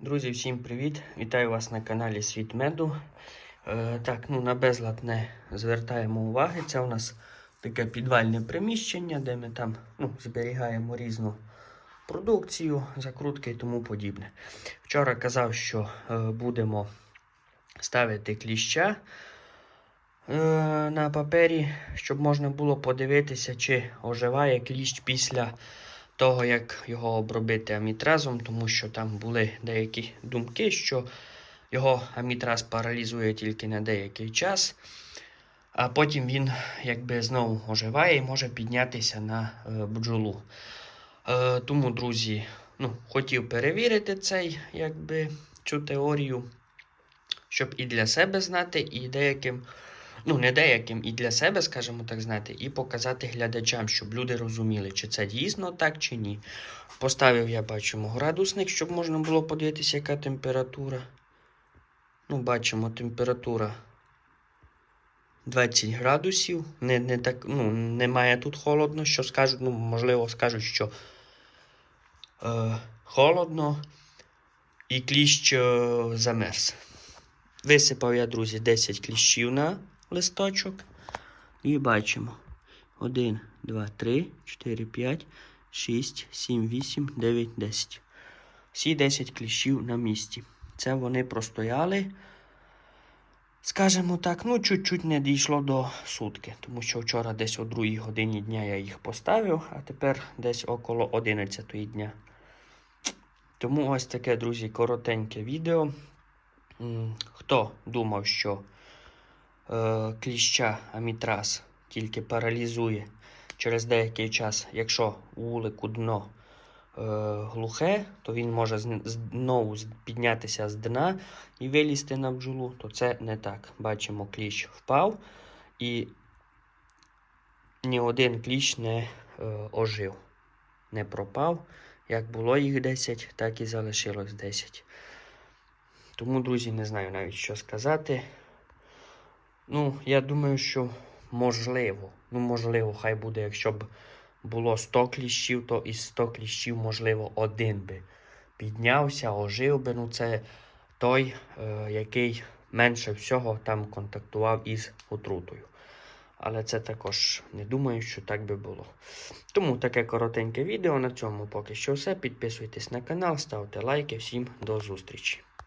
Друзі, всім привіт! Вітаю вас на каналі Світ Меду. Е, так, ну на безлад не звертаємо уваги. Це у нас таке підвальне приміщення, де ми там ну, зберігаємо різну продукцію, закрутки і тому подібне. Вчора казав, що е, будемо ставити кліща е, на папері, щоб можна було подивитися, чи оживає кліщ після того, як його обробити амітразом, тому що там були деякі думки, що його амітраз паралізує тільки на деякий час, а потім він якби знову оживає і може піднятися на е, бджолу. Е, тому, друзі, ну, хотів перевірити цей, якби, цю теорію, щоб і для себе знати, і деяким ну, не деяким, і для себе, скажімо так, знати, і показати глядачам, щоб люди розуміли, чи це дійсно так, чи ні. Поставив я бачимо градусник, щоб можна було подивитися, яка температура. Ну, бачимо, температура 20 градусів. Не, не так, ну, Немає тут холодно, що скажуть, ну, можливо, скажуть, що е, холодно і кліщ е, замерз. Висипав я, друзі, 10 кліщів на листочок. І бачимо. 1, 2, 3, 4, 5, 6, 7, 8, 9, 10. Всі 10 кліщів на місці. Це вони простояли. Скажімо так, ну, чуть-чуть не дійшло до сутки, тому що вчора десь о 2 годині дня я їх поставив, а тепер десь около 11 дня. Тому ось таке, друзі, коротеньке відео. Хто думав, що кліща амітраз тільки паралізує через деякий час, якщо у вулику дно е, глухе, то він може знову піднятися з дна і вилізти на бджолу, то це не так. Бачимо, кліщ впав і ні один кліщ не е, ожив, не пропав. Як було їх 10, так і залишилось 10. Тому, друзі, не знаю навіть що сказати. Ну, я думаю, що можливо. Ну, можливо, хай буде, якщо б було 100 кліщів, то із 100 кліщів, можливо, один би піднявся, ожив би. Ну, це той, е, який менше всього там контактував із отрутою. Але це також не думаю, що так би було. Тому таке коротеньке відео. На цьому поки що все. Підписуйтесь на канал, ставте лайки. Всім до зустрічі.